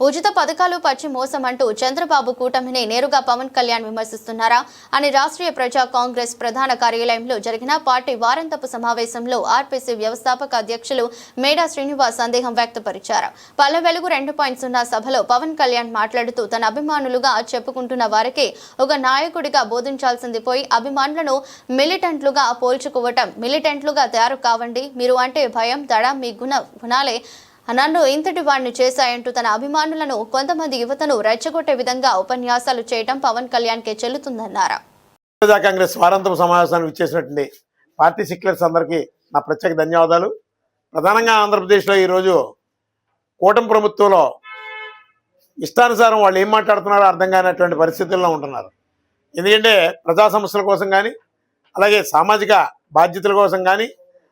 ఉచిత పథకాలు పచ్చి మోసం అంటూ చంద్రబాబు కూటమిని నేరుగా పవన్ కళ్యాణ్ విమర్శిస్తున్నారా అని రాష్ట్రీయ ప్రజా కాంగ్రెస్ ప్రధాన కార్యాలయంలో జరిగిన పార్టీ వారాంతపు సమావేశంలో ఆర్పీసీ వ్యవస్థాపక అధ్యక్షులు మేడా శ్రీనివాస్ సందేహం వ్యక్తపరిచారు. పల్లె వెలుగు రెండు పాయింట్ సున్నా సభలో పవన్ కళ్యాణ్ మాట్లాడుతూ తన అభిమానులుగా చెప్పుకుంటున్న వారికే ఒక నాయకుడిగా బోధించాల్సింది పోయి అభిమానులను మిలిటెంట్లుగా పోల్చుకోవటం మిలిటెంట్లుగా తయారు కావండి మీరు అంటే భయం దడ మీ గుణ గుణాలే నన్ను ఇంతటి వాడిని చేశాయంటూ తన అభిమానులను కొంతమంది యువతను రెచ్చగొట్టే విధంగా ఉపన్యాసాలు చేయడం పవన్ కళ్యాణ్కే చెల్లుతుందన్నారు. ప్రజా కాంగ్రెస్ వారాంతపు సమావేశానికి ఇచ్చేసినటువంటి పార్టీ సెక్యులర్స్ అందరికీ నా ప్రత్యేక ధన్యవాదాలు. ప్రధానంగా ఆంధ్రప్రదేశ్లో ఈరోజు కూటమి ప్రభుత్వంలో ఇష్టానుసారం వాళ్ళు ఏం మాట్లాడుతున్నారో అర్థం కానటువంటి పరిస్థితుల్లో ఉంటున్నారు. ఎందుకంటే ప్రజా సమస్యల కోసం కానీ అలాగే సామాజిక బాధ్యతల కోసం కానీ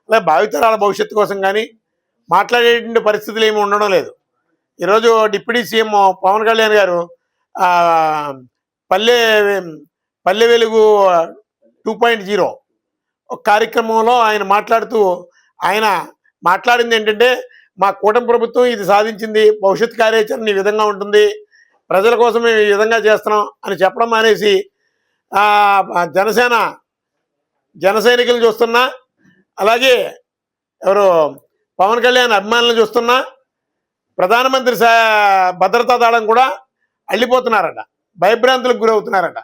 అలాగే భావితరాల భవిష్యత్తు కోసం కానీ మాట్లాడేటువంటి పరిస్థితులు ఏమి ఉండడం లేదు. ఈరోజు డిప్యూటీ సీఎం పవన్ కళ్యాణ్ గారు పల్లె Palle Velugu two point zero కార్యక్రమంలో ఆయన మాట్లాడుతూ ఆయన మాట్లాడింది ఏంటంటే మా కూటమి ప్రభుత్వం ఇది సాధించింది భవిష్యత్ కార్యాచరణ ఈ విధంగా ఉంటుంది ప్రజల కోసం మేము ఈ విధంగా చేస్తున్నాం అని చెప్పడం మానేసి జనసేన జన సైనికులు చూస్తున్నా అలాగే ఎవరు పవన్ కళ్యాణ్ అభిమానులు చూస్తున్నా ప్రధానమంత్రి సా- భద్రతా దళం కూడా అల్లిపోతున్నారట భయభ్రాంతులకు గురవుతున్నారట.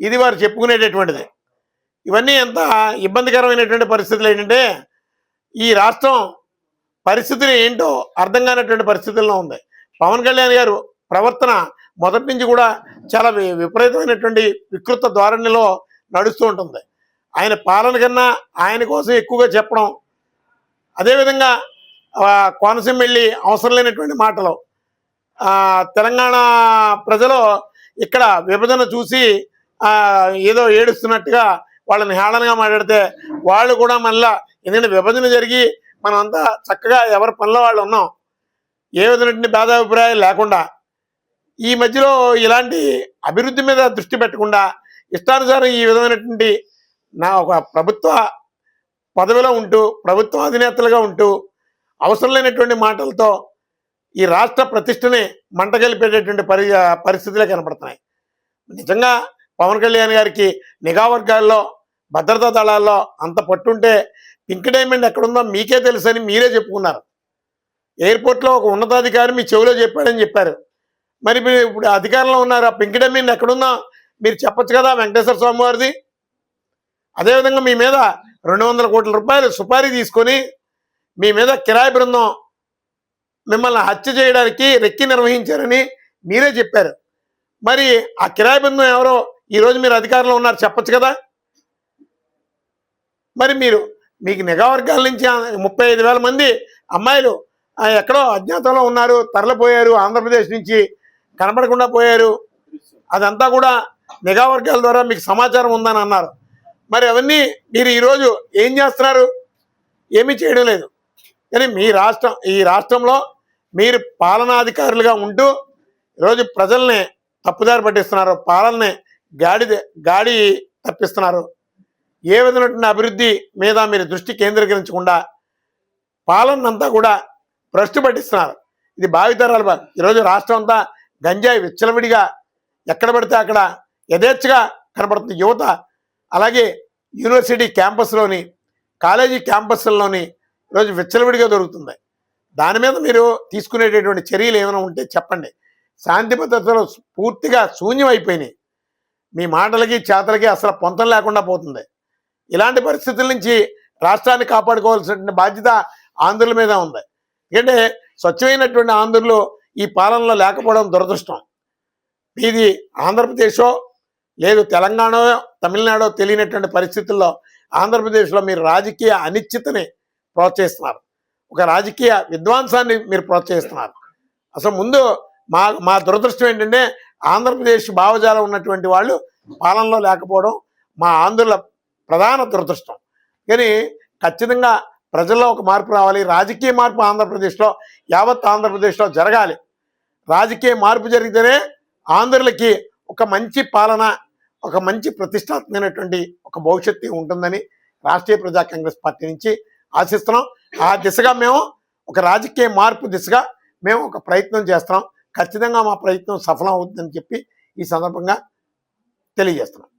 ఇది వారు చెప్పుకునేటటువంటిది. ఇవన్నీ ఎంత ఇబ్బందికరమైనటువంటి పరిస్థితులు ఏంటంటే ఈ రాష్ట్రం పరిస్థితులు ఏంటో అర్థం కానటువంటి పరిస్థితుల్లో ఉంది. పవన్ కళ్యాణ్ గారు ప్రవర్తన మొదటి నుంచి కూడా చాలా విపరీతమైనటువంటి వికృత ధోరణిలో నడుస్తూ ఉంటుంది. ఆయన పాలన కన్నా ఆయన కోసం ఎక్కువగా చెప్పడం అదేవిధంగా కోనసీమ వెళ్ళి అవసరం లేనటువంటి మాటలు. తెలంగాణ ప్రజలు ఇక్కడ విభజన చూసి ఏదో ఏడుస్తున్నట్టుగా వాళ్ళని హేళనగా మాట్లాడితే వాళ్ళు కూడా మళ్ళా ఎందుకంటే విభజన జరిగి మనమంతా చక్కగా ఎవరి పనిలో వాళ్ళు ఉన్నాం. ఏ విధమైనటువంటి భేదాభిప్రాయాలు లేకుండా ఈ మధ్యలో ఇలాంటి అభివృద్ధి మీద దృష్టి పెట్టకుండా ఇష్టానుసారం ఈ విధమైనటువంటి నా ఒక ప్రభుత్వ పదవిలో ఉంటూ ప్రభుత్వ అధినేతలుగా ఉంటూ అవసరం లేనటువంటి మాటలతో ఈ రాష్ట్ర ప్రతిష్టని మంటగలిపేటటువంటి పరి పరిస్థితులే కనపడుతున్నాయి. నిజంగా పవన్ కళ్యాణ్ గారికి నిఘా వర్గాల్లో భద్రతా దళాల్లో అంత పట్టుంటే పింక్ డైమండ్ ఎక్కడుందో మీకే తెలుసని మీరే చెప్పుకున్నారు. ఎయిర్పోర్ట్లో ఒక ఉన్నతాధికారి మీ చెవిలో చెప్పాడని చెప్పారు. మరి మీరు ఇప్పుడు అధికారంలో ఉన్నారు ఆ పింక్ డైమండ్ ఎక్కడుందో మీరు చెప్పొచ్చు కదా వెంకటేశ్వర స్వామి వారిది? అదేవిధంగా మీ మీద రెండు వందల కోట్ల రూపాయలు సుపారీ తీసుకొని మీ మీద కిరాయి బృందం మిమ్మల్ని హత్య చేయడానికి రెక్కి నిర్వహించారని మీరే చెప్పారు. మరి ఆ కిరాయి బృందం ఎవరో ఈరోజు మీరు అధికారంలో ఉన్నారు చెప్పచ్చు కదా? మరి మీరు మీకు నిఘా వర్గాల నుంచి ముప్పై ఐదు వేల మంది అమ్మాయిలు ఎక్కడో అజ్ఞాతంలో ఉన్నారు తరలిపోయారు ఆంధ్రప్రదేశ్ నుంచి కనపడకుండా పోయారు. అదంతా కూడా నిఘా వర్గాల ద్వారా మీకు సమాచారం ఉందని అన్నారు. మరి అవన్నీ మీరు ఈరోజు ఏం చేస్తున్నారు? ఏమీ చేయడం లేదు. కానీ మీ రాష్ట్రం ఈ రాష్ట్రంలో మీరు పాలనాధికారులుగా ఉంటూ ఈరోజు ప్రజల్ని తప్పుదారి పట్టిస్తున్నారు. పాలనని గాడి గాడి తప్పిస్తున్నారు. ఏ విధమైనటువంటి అభివృద్ధి మీద మీరు దృష్టి కేంద్రీకరించకుండా పాలనంతా కూడా భ్రష్టు పట్టిస్తున్నారు. ఇది భావితరాలు ఈరోజు రాష్ట్రం అంతా గంజాయి విచ్చలవిడిగా ఎక్కడ పడితే అక్కడ యథేచ్ఛగా కనబడుతుంది యువత అలాగే యూనివర్సిటీ క్యాంపస్లోని కాలేజీ క్యాంపస్లలోని ఈరోజు విచ్చలవిడిగా దొరుకుతుంది దాని మీద మీరు తీసుకునేటటువంటి చర్యలు ఏమైనా ఉంటే చెప్పండి. శాంతి భద్రతలు పూర్తిగా శూన్యమైపోయినాయి మీ మాటలకి చేతలకి అసలు పొంతం లేకుండా పోతుంది. ఇలాంటి పరిస్థితుల నుంచి రాష్ట్రాన్ని కాపాడుకోవాల్సిన బాధ్యత ఆంధ్రుల మీద ఉంది. ఎందుకంటే స్వచ్ఛమైనటువంటి ఆంధ్రులు ఈ పాలనలో లేకపోవడం దురదృష్టం. ఇది ఆంధ్రప్రదేశో లేదు తెలంగాణ తమిళనాడో తెలియనటువంటి పరిస్థితుల్లో ఆంధ్రప్రదేశ్లో మీరు రాజకీయ అనిశ్చితని ప్రోత్సహిస్తున్నారు. ఒక రాజకీయ విద్వాంసాన్ని మీరు ప్రోత్సహిస్తున్నారు. అసలు ముందు మా మా దురదృష్టం ఏంటంటే ఆంధ్రప్రదేశ్ భావజాలం ఉన్నటువంటి వాళ్ళు పాలనలో లేకపోవడం మా ఆంధ్రుల ప్రధాన దురదృష్టం. కానీ ఖచ్చితంగా ప్రజల్లో ఒక మార్పు రావాలి రాజకీయ మార్పు ఆంధ్రప్రదేశ్లో యావత్ ఆంధ్రప్రదేశ్లో జరగాలి. రాజకీయ మార్పు జరిగితేనే ఆంధ్రులకి ఒక మంచి పాలన ఒక మంచి ప్రతిష్టాత్మకమైనటువంటి ఒక భవిష్యత్తు ఉంటుందని రాష్ట్రీయ ప్రజా కాంగ్రెస్ పార్టీ నుంచి ఆశిస్తున్నాం. ఆ దిశగా మేము ఒక రాజకీయ మార్పు దిశగా మేము ఒక ప్రయత్నం చేస్తున్నాం. ఖచ్చితంగా మా ప్రయత్నం సఫలం అవుతుందని చెప్పి ఈ సందర్భంగా తెలియజేస్తున్నాం.